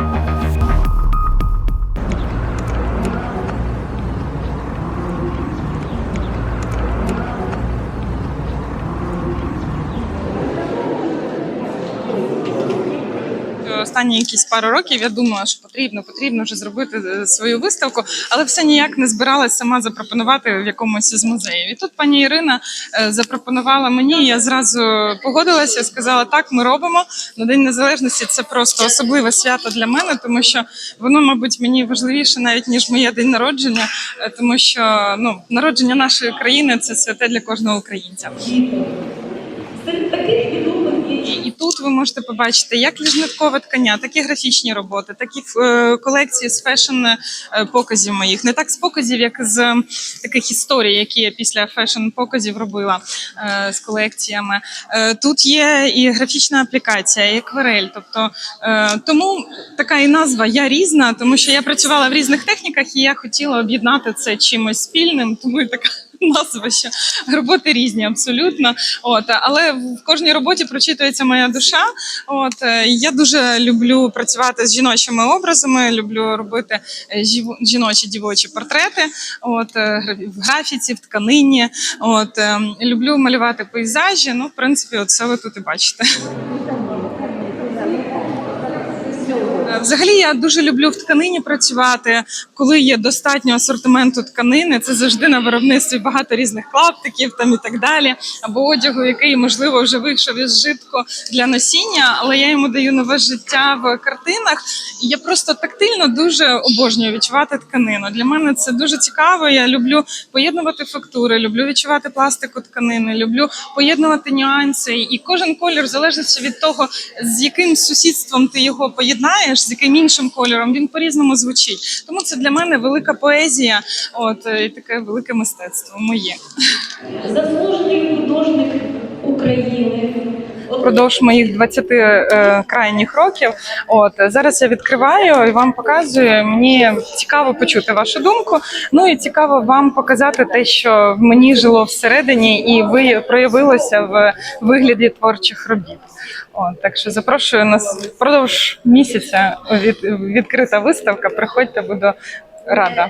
Thank you. Останні якісь пару років я думала, що потрібно, потрібно вже зробити е, свою виставку, але все ніяк не збиралась сама запропонувати в якомусь із музеїв. І тут пані Ірина е, запропонувала мені. Я зразу погодилася, сказала, так, ми робимо. На День Незалежності це просто особливе свято для мене, тому що воно, мабуть, мені важливіше навіть ніж моє день народження, е, тому що ну народження нашої країни це святе для кожного українця. Серед таких І, і тут ви можете побачити як ліжниткове ткання, так і графічні роботи, такі е, колекції з фешн е, моїх. Не так з показів, як з таких історій, які я після фешн показів робила е, з колекціями. Тут є і графічна аплікація, і акварель. Тобто тому така і назва Я різна, тому що я працювала в різних техніках, і я хотіла об'єднати це чимось спільним, тому і така. Назва, що роботи різні абсолютно. От але в кожній роботі прочитується моя душа. От е, я дуже люблю працювати з жіночими образами, люблю робити е, жіночі дівочі портрети. От е, в графіці, в тканині. От люблю малювати пейзажі. Ну, в принципі, от це ви тут і бачите. Е, Взагалі я дуже люблю в тканині працювати, коли є достатньо асортименту тканини. Це завжди на виробництві багато різних клаптиків там і так далі, або одягу, який можливо вже вийшов із житку для носіння, але я йому даю нове життя в картинах. І я просто тактильно дуже обожнюю відчувати тканину. Для мене це дуже цікаво. Я люблю поєднувати фактури, люблю відчувати пластику тканини, люблю поєднувати нюанси. І кожен колір, в від того, з яким сусідством ти його поєднаєш, з яким іншим кольором, він по-різному звучить. Тому це для мене велика поезія, от е, і таке велике мистецтво моє. заслужений художник України. Впродовж моїх 20 е, крайніх років. От зараз я відкриваю і вам показую. Мені цікаво почути вашу думку. Ну і цікаво вам показати те, що мені жило всередині, і ви проявилося в вигляді творчих робіт. От, так що запрошую нас впродовж місяця від, відкрита виставка. Приходьте, буду рада.